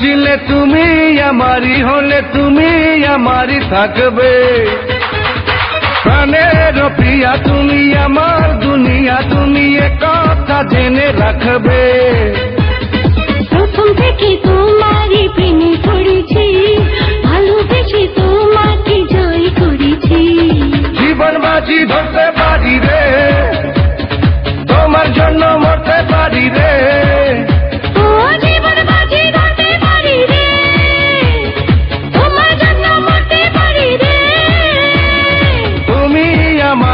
ছিলে তুমি আমারই হলে তুমি আমারই থাকবে। প্রাণের প্রিয়া তুমি আমার দুনিয়া তুমি এ কথা জেনে রাখবে। প্রথম থেকে তোমারই প্রেমে পড়েছি ভালোবেসে তোমাকে জয় করেছি। জীবন বাজি ধরতে পারি রে তোমার জন্য মরতে পারি রে।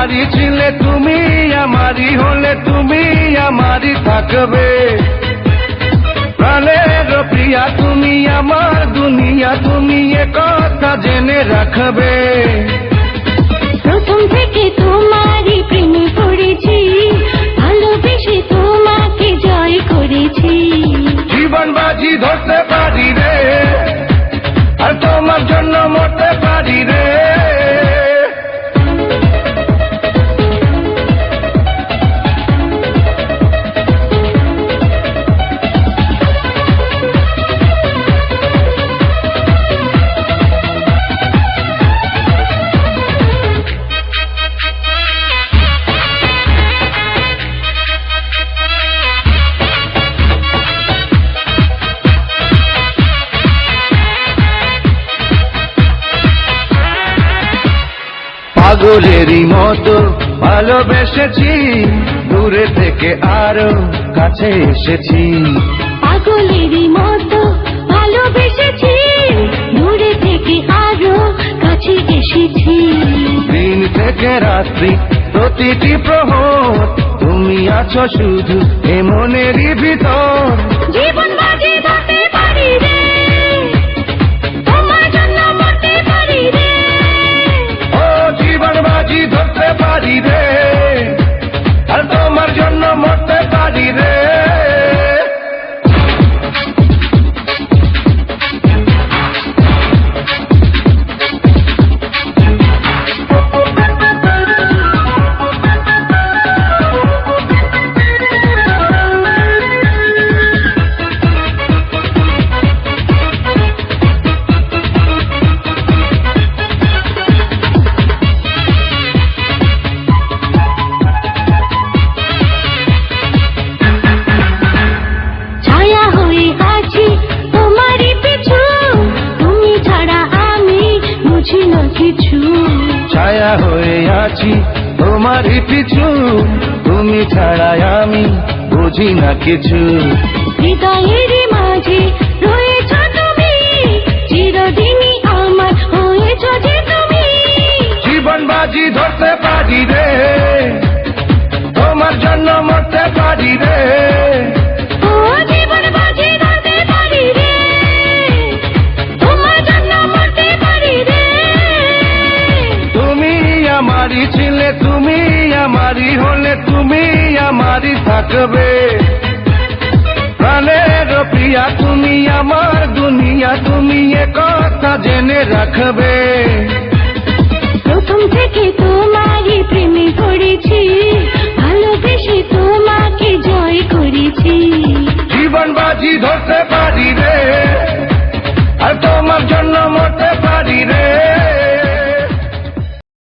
আমারই ছিলে তুমি আমারই হলে তুমি আমারই থাকবে। প্রাণের প্রিয়া তুমি আমার দুনিয়া তুমি এ কথা জেনে রাখবে। প্রথম থেকে তোমারই প্রেমে পড়েছি ভালোবেসে তোমাকে জয় করেছি। জীবন বাজি ধরতে পাগলেরই মতো ভালোবেসেছি। দূরে থেকে আরও কাছে এসেছি। পাগলেরই মতো ভালোবেসেছি। দূরে থেকে আরও কাছে এসেছি। দিন থেকে রাত্রি প্রতিটি প্রহর তুমি আছো শুধু এ মনেরই ভিতর। জীবন বাজি হয়ে আছি। তোমারই পিছু তুমি ছাড়াই আমি বুঝি না কিছু। হৃদয়ের মাঝে আমারই ছিলে তুমি আমারই হলে তুমি আমারই থাকবে। প্রাণের প্রিয়া তুমি আমার দুনিয়া তুমি এ কথা জেনে রাখবে। প্রথম থেকে তোমারই প্রেমে পড়েছি ভালোবেসে তোমাকে জয় করেছি। জীবন বাজি ধরতে পারি রে আর তোমার জন্য